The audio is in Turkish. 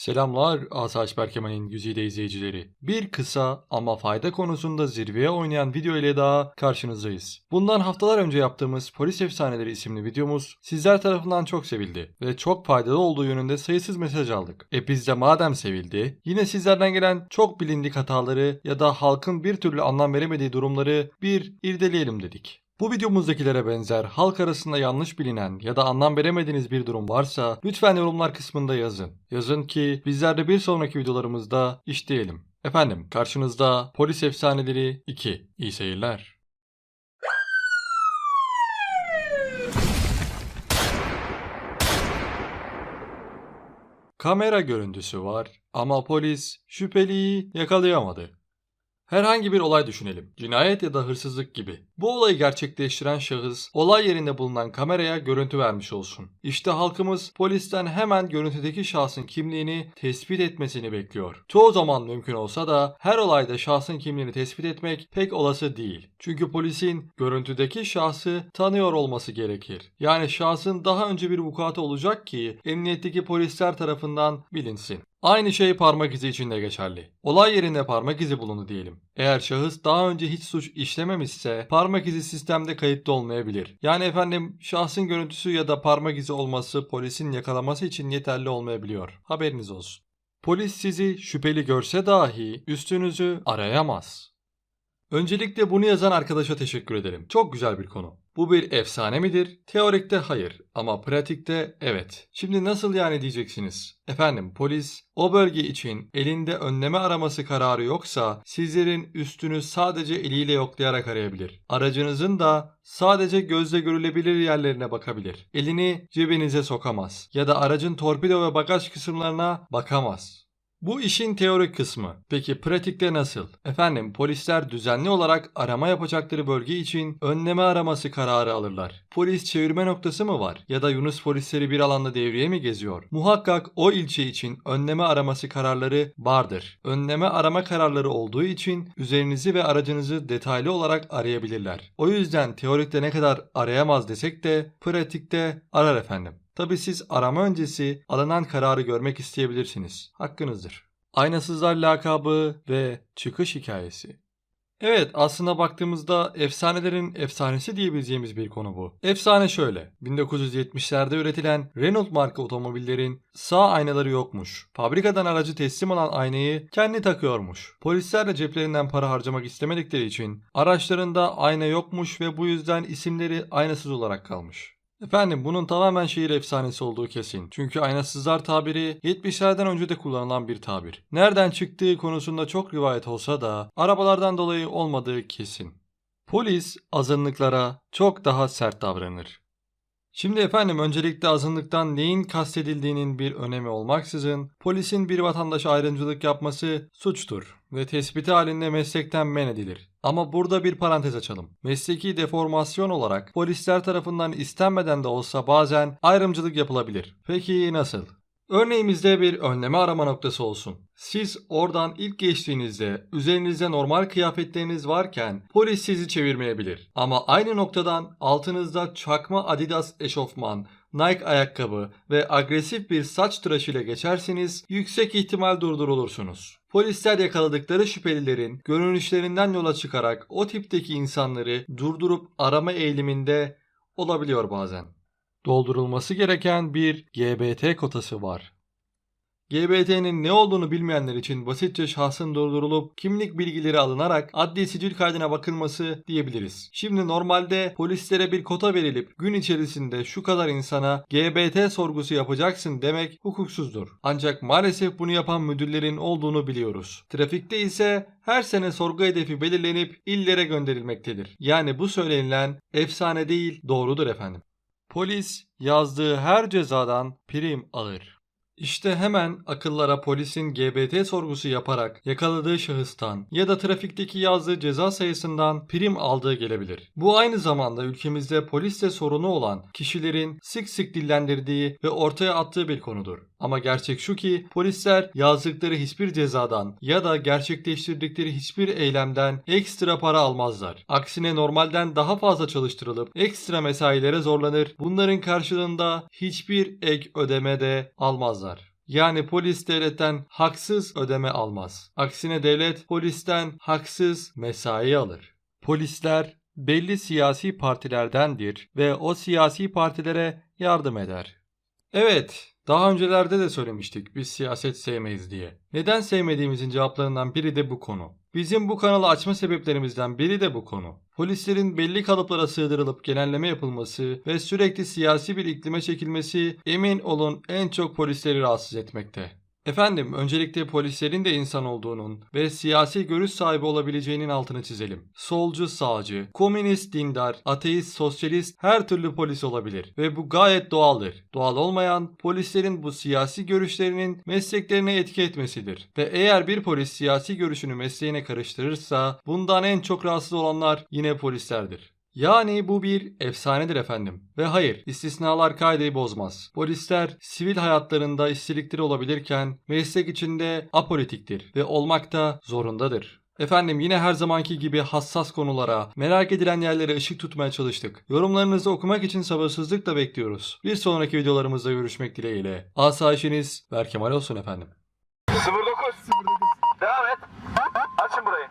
Selamlar Asayiş Berkemen'in güzide izleyicileri. Bir kısa ama fayda konusunda zirveye oynayan video ile daha karşınızdayız. Bundan haftalar önce yaptığımız Polis Efsaneleri isimli videomuz sizler tarafından çok sevildi ve çok faydalı olduğu yönünde sayısız mesaj aldık. E biz de madem sevildi, yine sizlerden gelen çok bilindik hataları ya da halkın bir türlü anlam veremediği durumları bir irdeleyelim dedik. Bu videomuzdakilere benzer halk arasında yanlış bilinen ya da anlam veremediğiniz bir durum varsa lütfen yorumlar kısmında yazın. Yazın ki bizler de bir sonraki videolarımızda işleyelim. Efendim karşınızda Polis Efsaneleri 2. İyi seyirler. Kamera görüntüsü var ama polis şüpheliyi yakalayamadı. Herhangi bir olay düşünelim. Cinayet ya da hırsızlık gibi. Bu olayı gerçekleştiren şahıs olay yerinde bulunan kameraya görüntü vermiş olsun. İşte halkımız polisten hemen görüntüdeki şahsın kimliğini tespit etmesini bekliyor. Çoğu zaman mümkün olsa da her olayda şahsın kimliğini tespit etmek pek olası değil. Çünkü polisin görüntüdeki şahsı tanıyor olması gerekir. Yani şahsın daha önce bir vukuatı olacak ki emniyetteki polisler tarafından bilinsin. Aynı şey parmak izi için de geçerli. Olay yerinde parmak izi bulundu diyelim. Eğer şahıs daha önce hiç suç işlememişse parmak izi sistemde kayıtlı olmayabilir. Yani efendim şahsın görüntüsü ya da parmak izi olması polisin yakalaması için yeterli olmayabiliyor. Haberiniz olsun. Polis sizi şüpheli görse dahi üstünüzü arayamaz. Öncelikle bunu yazan arkadaşa teşekkür ederim. Çok güzel bir konu. Bu bir efsane midir? Teorikte hayır ama pratikte evet. Şimdi nasıl yani diyeceksiniz? Efendim polis o bölge için elinde önleme araması kararı yoksa sizlerin üstünü sadece eliyle yoklayarak arayabilir. Aracınızın da sadece gözle görülebilir yerlerine bakabilir. Elini cebinize sokamaz ya da aracın torpido ve bagaj kısımlarına bakamaz. Bu işin teorik kısmı. Peki pratikte nasıl? Efendim polisler düzenli olarak arama yapacakları bölge için önleme araması kararı alırlar. Polis çevirme noktası mı var? Ya da Yunus polisleri bir alanda devreye mi geziyor? Muhakkak o ilçe için önleme araması kararları vardır. Önleme arama kararları olduğu için üzerinizi ve aracınızı detaylı olarak arayabilirler. O yüzden teorikte ne kadar arayamaz desek de pratikte arar efendim. Tabi siz arama öncesi alınan kararı görmek isteyebilirsiniz. Hakkınızdır. Aynasızlar lakabı ve çıkış hikayesi. Evet aslında baktığımızda efsanelerin efsanesi diyebileceğimiz bir konu bu. Efsane şöyle. 1970'lerde üretilen Renault marka otomobillerin sağ aynaları yokmuş. Fabrikadan aracı teslim alan aynayı kendi takıyormuş. Polisler de ceplerinden para harcamak istemedikleri için araçlarında ayna yokmuş ve bu yüzden isimleri aynasız olarak kalmış. Efendim bunun tamamen şehir efsanesi olduğu kesin. Çünkü aynasızlar tabiri 70'lerden önce de kullanılan bir tabir. Nereden çıktığı konusunda çok rivayet olsa da arabalardan dolayı olmadığı kesin. Polis azınlıklara çok daha sert davranır. Şimdi efendim öncelikle azınlıktan neyin kastedildiğinin bir önemi olmaksızın polisin bir vatandaşa ayrımcılık yapması suçtur ve tespiti halinde meslekten men edilir. Ama burada bir parantez açalım. Mesleki deformasyon olarak polisler tarafından istenmeden de olsa bazen ayrımcılık yapılabilir. Peki nasıl? Örneğimizde bir önleme arama noktası olsun. Siz oradan ilk geçtiğinizde üzerinizde normal kıyafetleriniz varken polis sizi çevirmeyebilir. Ama aynı noktadan altınızda çakma Adidas eşofman, Nike ayakkabı ve agresif bir saç tıraşı ile geçerseniz yüksek ihtimal durdurulursunuz. Polisler yakaladıkları şüphelilerin görünüşlerinden yola çıkarak o tipteki insanları durdurup arama eğiliminde olabiliyor bazen. Doldurulması gereken bir GBT kotası var. GBT'nin ne olduğunu bilmeyenler için basitçe şahsın durdurulup kimlik bilgileri alınarak adli sicil kaydına bakılması diyebiliriz. Şimdi normalde polislere bir kota verilip gün içerisinde şu kadar insana GBT sorgusu yapacaksın demek hukuksuzdur. Ancak maalesef bunu yapan müdürlerin olduğunu biliyoruz. Trafikte ise her sene sorgu hedefi belirlenip illere gönderilmektedir. Yani bu söylenilen efsane değil doğrudur efendim. Polis yazdığı her cezadan prim alır. İşte hemen akıllara polisin GBT sorgusu yaparak yakaladığı şahıstan ya da trafikteki yazdığı ceza sayısından prim aldığı gelebilir. Bu aynı zamanda ülkemizde polisle sorunu olan kişilerin sık sık dillendirdiği ve ortaya attığı bir konudur. Ama gerçek şu ki polisler yazdıkları hiçbir cezadan ya da gerçekleştirdikleri hiçbir eylemden ekstra para almazlar. Aksine normalden daha fazla çalıştırılıp ekstra mesailere zorlanır. Bunların karşılığında hiçbir ek ödeme de almazlar. Yani polis devletten haksız ödeme almaz. Aksine devlet polisten haksız mesai alır. Polisler belli siyasi partilerdendir ve o siyasi partilere yardım eder. Evet, daha öncelerde de söylemiştik biz siyaset sevmeyiz diye. Neden sevmediğimizin cevaplarından biri de bu konu. Bizim bu kanalı açma sebeplerimizden biri de bu konu. Polislerin belli kalıplara sığdırılıp genelleme yapılması ve sürekli siyasi bir iklime çekilmesi emin olun en çok polisleri rahatsız etmekte. Efendim, öncelikle polislerin de insan olduğunun ve siyasi görüş sahibi olabileceğinin altını çizelim. Solcu, sağcı, komünist, dindar, ateist, sosyalist her türlü polis olabilir ve bu gayet doğaldır. Doğal olmayan polislerin bu siyasi görüşlerinin mesleklerine etki etmesidir. Ve eğer bir polis siyasi görüşünü mesleğine karıştırırsa bundan en çok rahatsız olanlar yine polislerdir. Yani bu bir efsanedir efendim. Ve hayır, istisnalar kaideyi bozmaz. Polisler sivil hayatlarında istilikleri olabilirken meslek içinde apolitiktir ve olmak da zorundadır. Efendim yine her zamanki gibi hassas konulara, merak edilen yerlere ışık tutmaya çalıştık. Yorumlarınızı okumak için sabırsızlıkla bekliyoruz. Bir sonraki videolarımızda görüşmek dileğiyle. Asayişiniz Berkemal olsun efendim. 09. Devam et. Açın burayı.